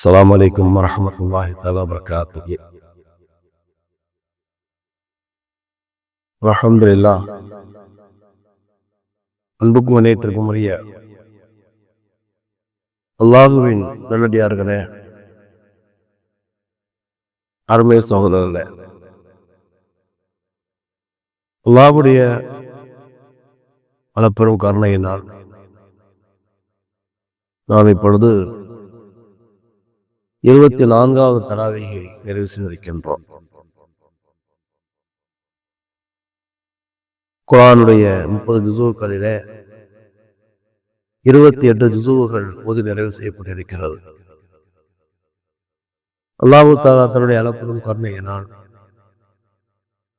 السلام عليكم ورحمة الله تعالى وبركاته الحمد لله அன்புக்கும் இணையத்திற்கும் உரிய அல்லாஹுவின் நல்லடியார்களே அருமை சகோதரர்களே அல்லாஹுடைய அளப்பெரும் கருணையினால் நாம் இப்பொழுது இருபத்தி நான்காவது தராவிகை நிறைவு செய்திருக்கின்றோம் குரானுடைய முப்பது ஜுசுக்களிலே இருபத்தி எட்டு ஜிசுவுகள் பொது நிறைவு செய்யப்பட்டிருக்கிறது. அல்லாஹு தாலா தன்னுடைய அளப்பெரும் கருணையினால்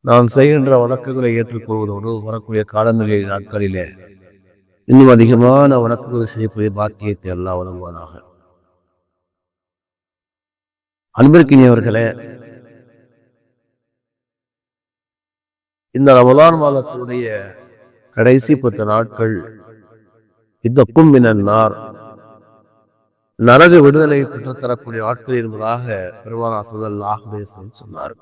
நாம் செய்கின்ற வழக்குகளை ஏற்றுக்கொள்வதோடு வரக்கூடிய காலநிலை நாட்களிலே இன்னும் அதிகமான வழக்குகளை செய்யக்கூடிய பாக்கியத்தை அல்லா வழங்குவானாக. அன்பிற்கினியவர்களே இந்த ரமலான் மாதத்தினுடைய கடைசி பத்து நாட்கள் இந்த கும்பினார் நரக விடுதலை பெற்று தரக்கூடிய நாட்கள் என்பதாக பெருமானா சல்லாஹ் சொன்னார்.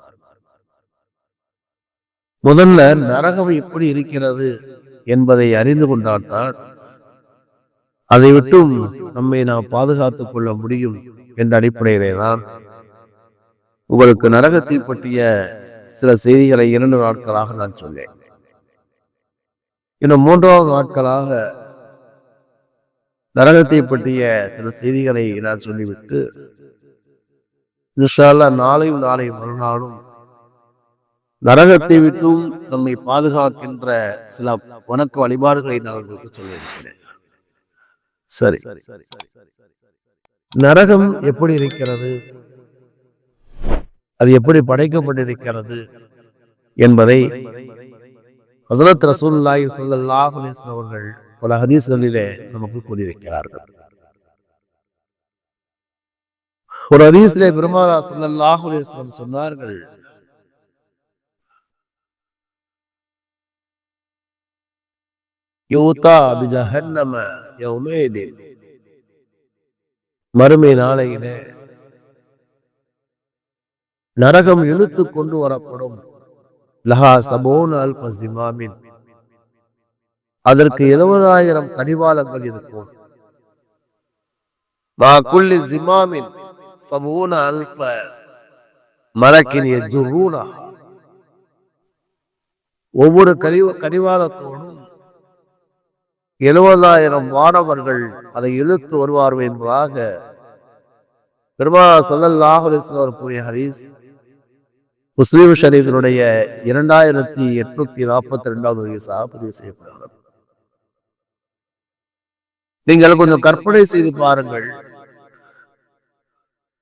முதல்ல நரகம் எப்படி இருக்கிறது என்பதை அறிந்து கொண்டாட்டால் அதை விட்டும் நம்மை நாம் பாதுகாத்துக் கொள்ள முடியும் என்ற அடிப்படையிலே தான் உங்களுக்கு நரகத்தை பற்றிய சில செய்திகளை இரண்டு நாட்களாக நான் சொன்னேன். இன்னும் மூன்றாவது நாட்களாக நரகத்தை பற்றிய சில செய்திகளை நான் சொல்லிவிட்டு நிஷால நாளையும் நாளை மறுநாளும் நரகத்தை விட்டும் நம்மை பாதுகாக்கின்ற சில வணக்க வழிபாடுகளை நான் உங்களுக்கு சொல்லியிருக்கிறேன். சரி. நரகம் எப்படி இருக்கிறது? அது எப்படி படைக்கப்பட்டிருக்கிறது என்பதை ஹசரத் ரசூல்லாய் சல்லாஹ் அவர்கள் பல ஹதீஸ்களிலே நமக்கு கூறியிருக்கிறார்கள். ஒரு ஹதீஸ்லே பெருமாளா சல்லாஹ் அலிஸ்லம் சொன்னார்கள் யூதா பிஜஹன்னம யௌமேதின். மறுமை நாளையிலே நரகம் இழுத்து கொண்டு வரப்படும். லஹா சபோன் அல் பசிமாமின் அதற்கு எழுபதாயிரம் கடிவாளங்கள் இருக்கும். குல்லி ஜிமாமின் சபூன அல்ப மலக்கின் எஜுரூனா ஒவ்வொரு கடிவ கடிவாளத்தோடும் எழுபதாயிரம் மாணவர்கள் அதை இழுத்து வருவார்கள் என்பதாக பெருமா சல்லல்லாஹ் அவர் கூறிய ஹதீஸ் முஸ்லீம் ஷரீஃபினுடைய இரண்டாயிரத்தி எட்நூத்தி நாற்பத்தி ரெண்டாவது வயசாக பதிவு செய்யப்படுகிறது. நீங்கள் கொஞ்சம் கற்பனை செய்து பாருங்கள்.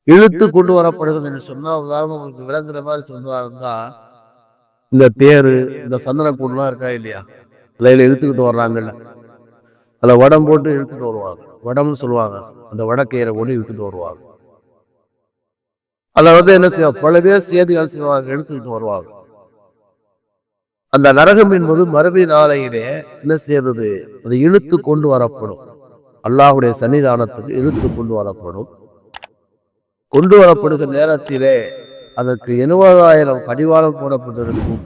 இழுத்து கொண்டு வரப்படுகிறது என்று சொன்னால் உதாரணம் உங்களுக்கு விளங்குற மாதிரி சொன்னதாக இருந்தால் இந்த தேர் இந்த சந்தன கூண்டுலாம் இருக்கா இல்லையா? அதில் இழுத்துக்கிட்டு வர்றாங்கல்ல. அதை வடம் போட்டு இழுத்துட்டு வருவாங்க. வடம்னு சொல்லுவாங்க. அந்த வடக்கயிறை கொண்டு இழுத்துட்டு வருவாங்க. அதை வந்து என்ன செய்வோம் பலவே சேதிகள் செய்வாங்க? எடுத்துக்கிட்டு வருவாங்க. அந்த நரகம் என்பது மறுபடி நாளையிலே என்ன செய்யறது? அது இழுத்து கொண்டு வரப்படும். அல்லாஹுடைய சன்னிதானத்துக்கு இழுத்து கொண்டு வரப்படும். கொண்டு வரப்படுகிற நேரத்திலே அதற்கு எழுபதாயிரம் கடிவாளம் போடப்பட்டிருக்கும்.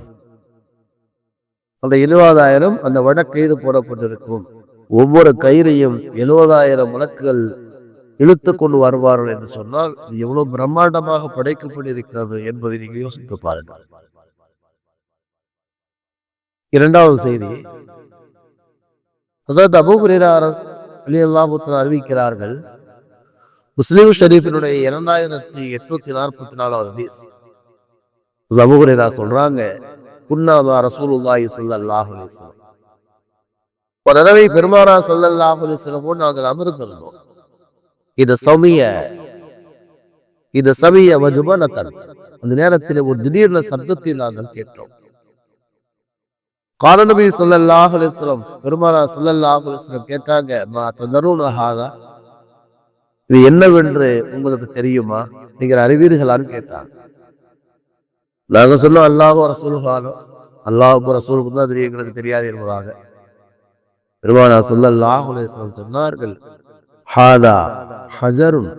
அந்த எழுபதாயிரம் அந்த வடக்கயிறு போடப்பட்டிருக்கும். ஒவ்வொரு கயிறையும் எழுபதாயிரம் வழக்குகள் இழுத்து கொண்டு வருவார்கள் என்று சொன்னால் இது எவ்வளவு பிரம்மாண்டமாக படைக்கப்பட்டிருக்கிறது என்பதை நீங்கள் யோசித்து பாருங்கள். இரண்டாவது செய்தி அதாவது அபுகுரேரார் அலி அல்லாபுத்தன் அறிவிக்கிறார்கள் முஸ்லீம் ஷரீஃபினுடைய இரண்டாயிரத்தி எட்நூத்தி நாற்பத்தி நாலாவது ஹதீஸ் அபுகுரேரா சொல்றாங்க குன்னாதா ரசூலுல்லாஹி ஸல்லல்லாஹு அலைஹி வஸல்லம். ஒரு தடவை பெருமானா ஸல்லல்லாஹு அலைஹி வஸல்லம் நாங்கள் அமர்ந்திருந்தோம். இது சமிய இது சமிய வஜுபனத்தன். அந்த நேரத்தில் ஒரு திடீர்னு சப்தத்தை நாங்கள் கேட்டோம். காலநபி சொல்லல்லாஹ் அலிஸ்லம் பெருமானா சொல்லல்லாஹ் அலிஸ்லம் கேட்டாங்க மா தருணஹாதா இது என்னவென்று உங்களுக்கு தெரியுமா? நீங்கள் அறிவீர்களான்னு கேட்டாங்க. நாங்க சொன்னோம் அல்லாஹும் ரசூல்ஹானோ அல்லாஹும் ரசூலுக்கு தான் தெரியும் எங்களுக்கு தெரியாது என்பதாக. பெருமானா சொல்லல்லாஹ் அலிஸ்லம் சொன்னார்கள் ஹாதா ஹஜருன்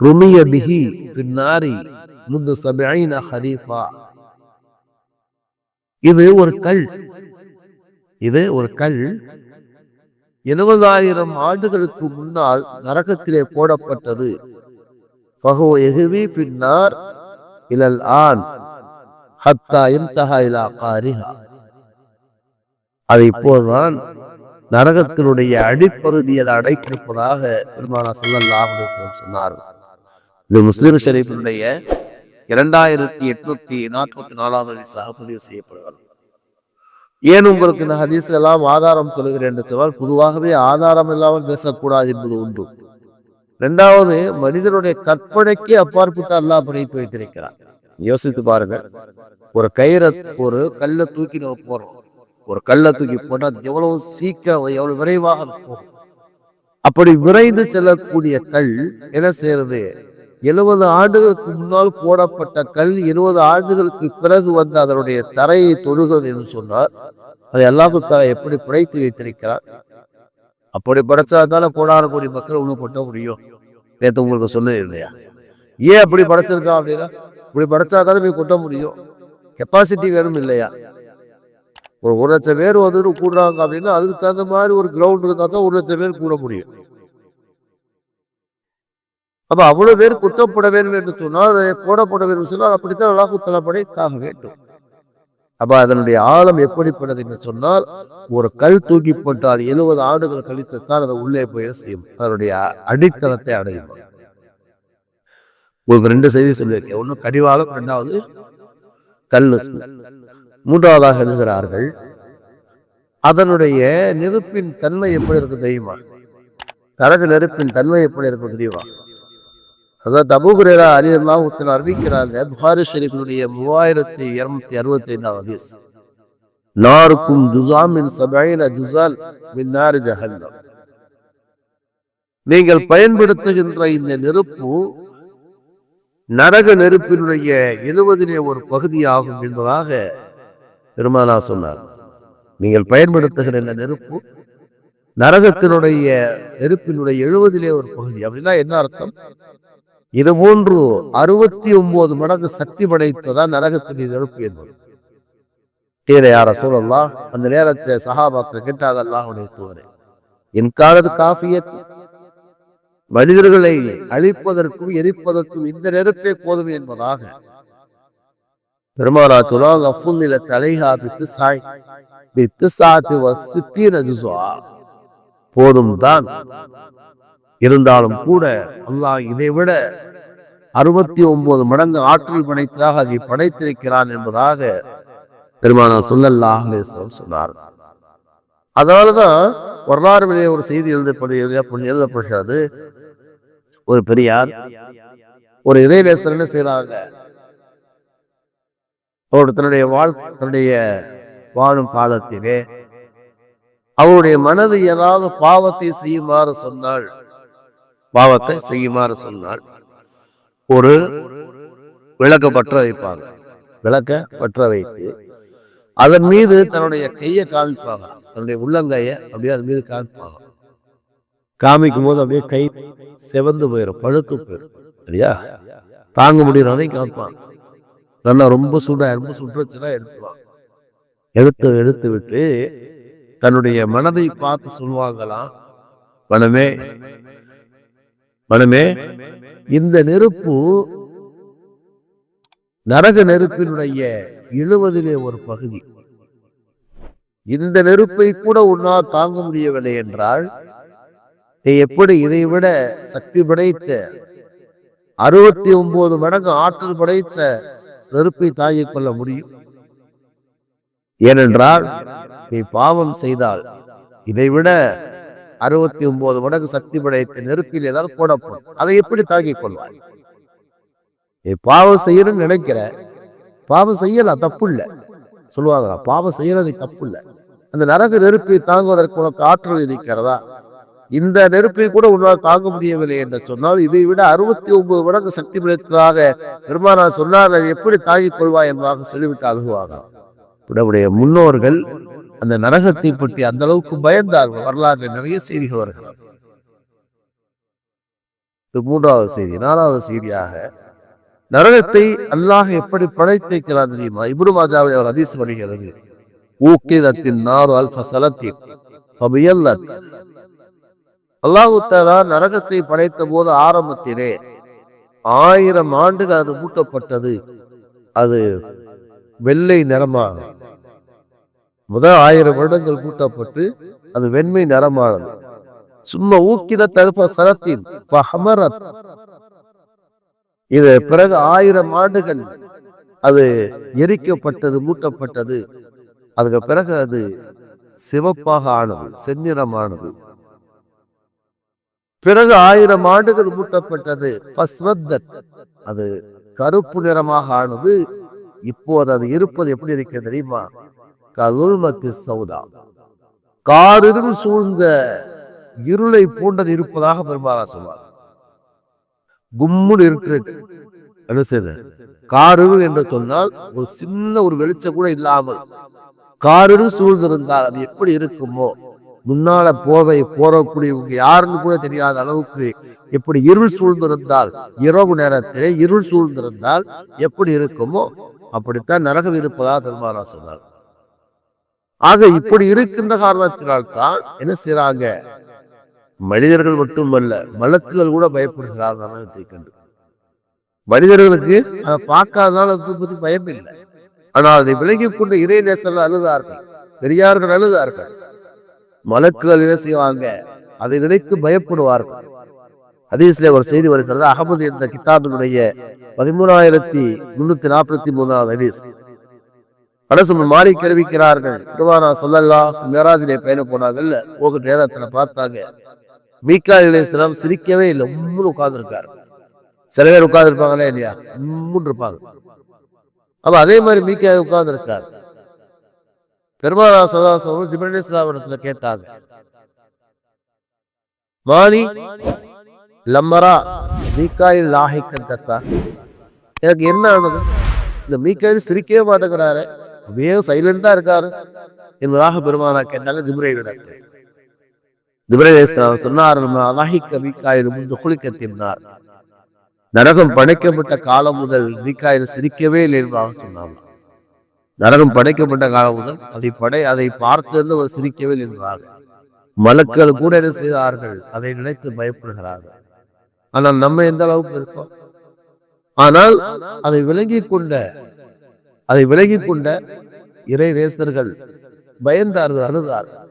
ருமிய பிஹி பின்னாரி முந்து சபைன ஹரீஃபா இது ஒரு கல் இது ஒரு கல் எழுபதாயிரம் ஆண்டுகளுக்கு முன்னால் நரகத்திலே போடப்பட்டது ஃபஹோ எகுவி பின்னார் இலல் ஆன் ஹத்தா இன்தஹா இலா காரிஹா அது இப்போதுதான் நரகத்தினுடைய அடிப்பகுதியில் அடைத்திருப்பதாக பெருமானா ஸல்லல்லாஹு சொன்னார். இது முஸ்லிம் ஷரீஃபினுடைய இரண்டாயிரத்தி எட்நூத்தி நாற்பத்தி நாலாவது ஹதீஸாக பதிவு செய்யப்படுகிறது. ஏன் உங்களுக்கு இந்த ஹதீஸ்கெல்லாம் ஆதாரம் சொல்லுகிறேன் என்று சொன்னால் பொதுவாகவே ஆதாரம் இல்லாமல் பேசக்கூடாது என்பது உண்டு. ரெண்டாவது மனிதனுடைய கற்பனைக்கு அப்பாற்பட்டு அல்லாஹ் படைத்து வைத்திருக்கிறார் யோசித்து பாருங்க ஒரு கயிறை ஒரு கல்லை தூக்கி நம்ம போறோம். ஒரு கல்லை தூக்கி போனா அது எவ்வளவு சீக்கிரம் எவ்வளவு விரைவாக போகும். அப்படி விரைந்து செல்லக்கூடிய கல் என்ன செய்யறது எழுபது ஆண்டுகளுக்கு முன்னால் போடப்பட்ட கல் இருபது ஆண்டுகளுக்கு பிறகு வந்து அதனுடைய தரையை தொடுகிறது என்று சொன்னார். அதை அல்லாஹு தலா எப்படி படைத்து வைத்திருக்கிறார்? அப்படி படைச்சா தானே கோடான கோடி மக்கள் உள்ள கொட்ட முடியும். நேற்று உங்களுக்கு சொன்னது இல்லையா? ஏன் அப்படி படைச்சிருக்கான் அப்படின்னா? இப்படி படைச்சா தானே போய் கொட்ட முடியும். கெப்பாசிட்டி வேணும் இல்லையா? ஒரு ஒரு லட்சம் பேர் வந்து கூடுறாங்க அப்படின்னா அதுக்கு தகுந்த மாதிரி ஒரு கிரவுண்ட் இருந்தால் தான் ஒரு லட்சம் பேர் கூட முடியும். அப்போ அவ்வளவு பேர் குற்றப்பட வேண்டும் என்று சொன்னால் அதை போடப்பட வேண்டும் சொன்னால் அப்படித்தான் அல்லாஹு தலா தாக வேண்டும். அப்போ அதனுடைய ஆழம் எப்படிப்பட்டது என்று சொன்னால் ஒரு கல் தூக்கி போட்டால் எழுபது ஆண்டுகள் கழித்துத்தான் அதை உள்ளே போய் செய்யும்? அதனுடைய அடித்தளத்தை அடையும். உங்களுக்கு ரெண்டு செய்தி சொல்லியிருக்கேன். ஒன்று கடிவாளம் ரெண்டாவது கல் மூன்றாவதாக எழுதுகிறார்கள் அதனுடைய நெருப்பின் தன்மை எப்படி இருக்கு தெரியுமா? தரகு நெருப்பின் தன்மை எப்படி இருக்கும் தெரியுமா? அதாவது அபுகுரேரா அலி அல்லாஹுத்தின் அறிவிக்கிறாங்க புகாரி ஷெரீஃபினுடைய மூவாயிரத்தி இருநூத்தி அறுபத்தி ஐந்தாவது ஹதீஸ். நாருக்கும் ஜுசாமின் சபையில ஜுசால் மின்னாறு ஜஹல்லம் நீங்கள் பயன்படுத்துகின்ற இந்த நெருப்பு நரக நெருப்பினுடைய எழுபதிலே ஒரு பகுதியாகும் என்பதாக பெருமானா சொன்னார் நீங்கள் பயன்படுத்துகிற இந்த நெருப்பு நரகத்தினுடைய நெருப்பினுடைய எழுவதிலே ஒரு பகுதி. அப்படின்னா என்ன அர்த்தம்? இது போன்று அறுபத்தி ஒன்பது மடங்கு சக்தி படைத்ததான் நரகத்தின் நெருப்பு என்பது. கீழே யார சூழல்லாம் அந்த நேரத்தில் சஹாபாக்கள் கேட்டாத அல்லாஹுடைய தூதரே என் காலது காஃபியத். மனிதர்களை அழிப்பதற்கும் எரிப்பதற்கும் இந்த நெருப்பே போதும் என்பதாக பெருமானா துலாங் ஃபுல்லில தலைஹா பித்து சாய் பித்து சாத்து சித்தீன ஜுசுவா போதும் தான் இருந்தாலும் கூட அல்லாஹ் இதை விட அறுபத்தி ஒன்பது மடங்கு ஆற்றல் படைத்ததாக அதை படைத்திருக்கிறான் என்பதாக பெருமானா சொல்லல்லாஹ் சொன்னார். அதனாலதான் வரலாறுகளிலே ஒரு செய்தி எழுதப்படு எழுதப்படுகிறது. ஒரு பெரியார் ஒரு இறைநேசர் என்ன செய்யறாங்க அவர் தன்னுடைய வாழ் தன்னுடைய வாழும் காலத்திலே அவருடைய மனது ஏதாவது பாவத்தை செய்யுமாறு சொன்னாள். பாவத்தை செய்யுமாறு சொன்னாள். ஒரு விளக்க பற்ற வைப்பாங்க. விளக்க பற்ற வைத்து அதன் மீது தன்னுடைய கையை காமிப்பாங்க. தன்னுடைய உள்ளங்கையை அப்படியே அது மீது காமிப்பாங்க. காமிக்கும் போது அப்படியே கை செவந்து போயிடும் பழுத்து போயிடும் சரியா? தாங்க முடியறதை காமிப்பாங்க. நல்லா ரொம்ப சூடாக ரொம்ப சுற்றுச்சுன்னா எடுத்துவாங்க எடுத்து எடுத்து விட்டு தன்னுடைய மனதை பார்த்து சொல்லுவாங்களாம் மனமே மனமே இந்த நெருப்பு நரக நெருப்பினுடைய இழுவதிலே ஒரு பகுதி. இந்த நெருப்பை கூட உன்னால் தாங்க முடியவில்லை என்றால் நீ எப்படி இதை விட சக்தி படைத்த அறுபத்தி ஒன்பது மடங்கு ஆற்றல் படைத்த நெருப்பை தாங்கிக் கொள்ள முடியும். ஏனென்றால் நீ பாவம் செய்தால் இதைவிட அறுபத்தி ஒன்பது மடங்கு சக்தி படைத்த நெருப்பில் ஏதாவது போடப்படும். அதை எப்படி தாங்கிக் கொள்வாய்? நீ பாவம் செய்யணும்னு நினைக்கிற. பாவம் செய்யலாம் தப்பு இல்லை சொல்லுவாங்களா பாவம் செய்யறது தப்பு இல்லை அந்த நரக நெருப்பை தாங்குவதற்கு உனக்கு ஆற்றல் இருக்கிறதா? இந்த நெருப்பை கூட உன்னால் தாங்க முடியவில்லை என்று சொன்னால் இதை விட அறுபத்தி ஒன்பது மடங்கு சக்தி பிடித்ததாக பெருமானா சொன்னால் அதை எப்படி தாங்கிக் கொள்வாய் என்பதாக சொல்லிவிட்டு அழுகுவாங்க. நம்முடைய முன்னோர்கள் அந்த நரகத்தை பற்றி அந்த அளவுக்கு பயந்தார்கள். வரலாறு நிறைய செய்திகள் வருகிறது. இது மூன்றாவது செய்தி. நாலாவது செய்தியாக நரகத்தை அல்லாஹ் எப்படி படைத்திருக்கிறார் தெரியுமா? இப்ரு மாஜாவை அவர் அதிசு வருகிறது ஊக்கிதத்தின் நாறு அல்ஃப சலத்தின் அல்லாஹு தாலா நரகத்தை படைத்த போது ஆரம்பத்திலே ஆயிரம் ஆண்டுகள் அது மூட்டப்பட்டது. அது வெள்ளை நிறமானது. முதல் ஆயிரம் வருடங்கள் கூட்டப்பட்டு அது வெண்மை நிறமானது. சும்மா ஊக்கின தடுப்ப சரத்தின் இது பிறகு ஆயிரம் ஆண்டுகள் அது எரிக்கப்பட்டது மூட்டப்பட்டது. அதுக்கு பிறகு அது சிவப்பாக ஆனது செந்நிறமானது. பிறகு ஆயிரம் ஆண்டுகள் மூட்டப்பட்டது. அது கருப்பு நிறமாக ஆனது. இப்போது அது இருப்பது எப்படி இருக்க தெரியுமா? கருள்மத்து சௌதா. காரிருள் சூழ்ந்த இருளை பூண்டது இருப்பதாக பெரும்பாக சொல்வார். கும்முன்னு இருக்கிறது. என்ன செய்த? காரிருள் என்று சொன்னால் ஒரு சின்ன ஒரு வெளிச்சம் கூட இல்லாமல் காரிருள் சூழ்ந்திருந்தால் அது எப்படி இருக்குமோ? முன்னால போவை போறக்கூடியவங்க யாருன்னு கூட தெரியாத அளவுக்கு எப்படி இருள் சூழ்ந்திருந்தால் இரவு நேரத்திலே இருள் சூழ்ந்திருந்தால் எப்படி இருக்குமோ அப்படித்தான் நரகம் இருப்பதாக பெருமானா சொன்னார். ஆக இப்படி இருக்கின்ற காரணத்தினால்தான் என்ன செய்யறாங்க மனிதர்கள் மட்டுமல்ல மலக்குகள் கூட பயப்படுகிறார் நரகத்தை கண்டு. மனிதர்களுக்கு அதை பார்க்காதனால அதை பத்தி பயம் இல்லை ஆனால் அதை விலகி கொண்டு இறை நேசர்கள் அழுதார்கள் பெரியார்கள் அழுதார்கள். மலக்குகள் என்ன செய்வாங்க? அதை நினைத்து பயப்படுவார்கள். அதீஸ்ல ஒரு செய்தி வருகிறது. அகமது என்ற கிதாபினுடைய பதிமூணாயிரத்தி முன்னூத்தி நாற்பத்தி மூணாவது அதீஸ் அரசு மாறி தெரிவிக்கிறார்கள். திருவானா சொல்லல்லா மேராஜிலே பயணம் போனாங்கல்ல. போக நேரத்தில் பார்த்தாங்க. மீக்கா இளையம் சிரிக்கவே இல்லை. உம்முன்னு உட்கார்ந்துருக்காரு. சில பேர் உட்கார்ந்து இருப்பாங்களே இல்லையா? உம்முன்னு இருப்பாங்க. அப்ப அதே மாதிரி மீக்கா உட்கார்ந்து பெருமாளா பெருமானா சதாசம் கேட்டாங்க. மாணி லம்மரா மீக்காயில் லாஹிக்கன் தத்தா. எனக்கு என்ன ஆனது? இந்த மீக்காயில் சிரிக்கவே மாட்டேங்கிறாரு. அப்படியே சைலண்டா இருக்காரு. என்பதாக பெருமானா கேட்டாங்க ஜிப்ரேலிடம் ஜிப்ரேல் சொன்னார் அலாஹிக்க மீக்காயில் முன்பு குளிக்கத்தினார் நரகம் படைக்கப்பட்ட காலம் முதல் மீக்காயில் சிரிக்கவே இல்லை என்பதாக சொன்னாங்க. நரகம் படைக்கப்பட்ட காலம் முதல் அதை படை அதை பார்த்து அவர் சிரிக்கவே நின்றார்கள் மலக்கள் கூட என்ன செய்தார்கள்? அதை நினைத்து பயப்படுகிறார்கள். ஆனால் நம்ம எந்த அளவுக்கு இருக்கோம்? ஆனால் அதை விளங்கி கொண்ட அதை விலகி கொண்ட இறை ரேசர்கள் பயந்தார்கள் அழுதார்கள்.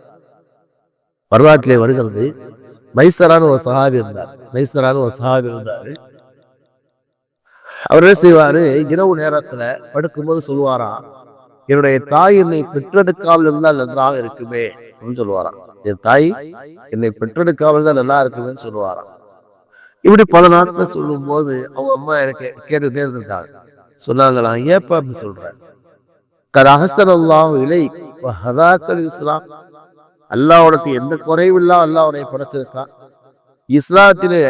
வரலாற்றிலே வருகிறது மைசரான ஒரு சகாவி இருந்தார். மைசரான ஒரு சகாவி இருந்தார் அவர் என்ன செய்வாரு? இரவு நேரத்துல படுக்கும்போது சொல்லுவாராம் என்னுடைய தாய் என்னை பெற்றெடுக்காமல் இருந்தால் நன்றாக இருக்குமே அப்படின்னு சொல்லுவாராம். என் தாய் என்னை பெற்றெடுக்காமல் தான் நல்லா இருக்குமேன்னு சொல்லுவாராம். இப்படி பல நாட்கள் சொல்லும் போது அவங்க அம்மா எனக்கு கேட்டுட்டே இருந்திருக்காங்க. சொன்னாங்களா ஏப்பா? அப்படின்னு சொல்றேன். கதஹஸ்தன் இலை ஹதாக்கள் இஸ்லாம். அல்லாஹ் உனக்கு எந்த குறைவும் இல்லா அல்லாஹ் உன்னை படைச்சிருக்கான் இஸ்லாத்திலே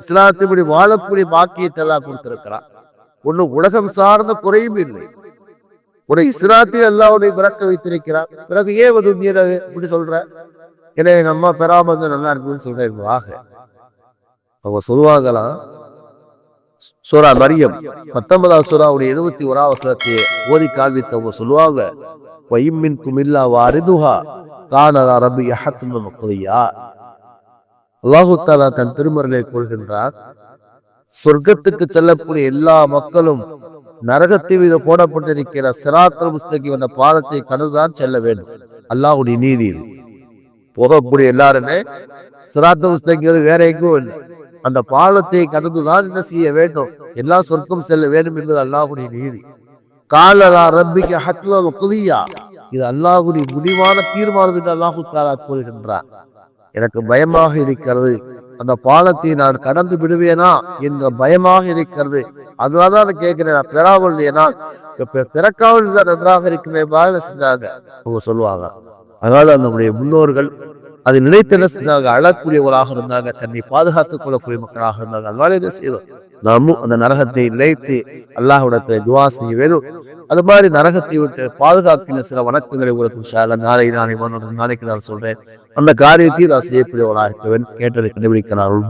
இஸ்லாத்தின்படி வாழக்கூடிய பாக்கியத்தை எல்லாம் கொடுத்திருக்கிறான். ஒண்ணு உலகம் சார்ந்த குறையும் இல்லை. உன்னை சிராத்தில் எல்லாம் உன்னை பிறக்க வைத்திருக்கிறான். பிறகு ஏன் வந்து நீ இப்படி சொல்ற? ஏன்னா எங்க அம்மா பெறாம நல்லா இருக்குன்னு சொல்றேன். வாக அவங்க சொல்லுவாங்களாம் சூரா மரியம் பத்தொன்பதாம் சூறாவுடைய இருபத்தி ஓராம் வசனத்தை ஓதி காண்பித்தவங்க சொல்லுவாங்க வைமின் குமில்லா வாரிதுஹா கானதா ரபி யஹத்தும மக்களையா அல்லாஹு தாலா தன் திருமறையை கொள்கின்றார் சொர்க்கத்துக்கு செல்லக்கூடிய எல்லா மக்களும் நரகத்தில் இது போடப்பட்டிருக்கிற சிராத்தல் முஸ்தகி வந்த பாதத்தை கடந்துதான் செல்ல வேண்டும். அல்லாஹுடைய நீதி இது. போகக்கூடிய எல்லாருமே சிராத்த முஸ்தகி வேற எங்கும் இல்லை. அந்த பாலத்தை கடந்துதான் என்ன செய்ய வேண்டும்? எல்லா சொர்க்கம் செல்ல வேண்டும் என்பது அல்லாஹுடைய நீதி. காலலா ரப்பிக்கு ஹத்ல குதியா. இது அல்லாஹுடைய முடிவான தீர்மானம் என்று அல்லாஹு தாலா கூறுகின்றார் எனக்கு பயமாக இருக்கிறது. அந்த பாலத்தை நான் கடந்து விடுவேனா என்ற பயமாக இருக்கிறது. அதனாலதான் கேட்கிறேன். நான் பெறாமல் ஏன்னா பிறக்காமல் நன்றாக இருக்கிறேன் செஞ்சாங்க அவங்க சொல்லுவாங்க. அதனால நம்முடைய முன்னோர்கள் அது நினைத்து செஞ்சாங்க அழக்கூடியவர்களாக இருந்தாங்க. தன்னை பாதுகாத்துக் கொள்ளக்கூடிய மக்களாக இருந்தாங்க அதனால என்ன செய்வோம் நாமும் அந்த நரகத்தை நினைத்து அல்லாஹிடத்தை துவா செய்ய வேணும் அது மாதிரி நரகத்தை விட்டு பாதுகாக்கின சில வணக்கங்களை உங்களுக்கு நாளை நாளை நாளைக்கு நான் சொல்றேன். அந்த காரியத்தையும் நான் செய்யக்கூடியவர்களாக இருக்கவேன் கேட்டதை கண்டுபிடிக்கிறார்கள்.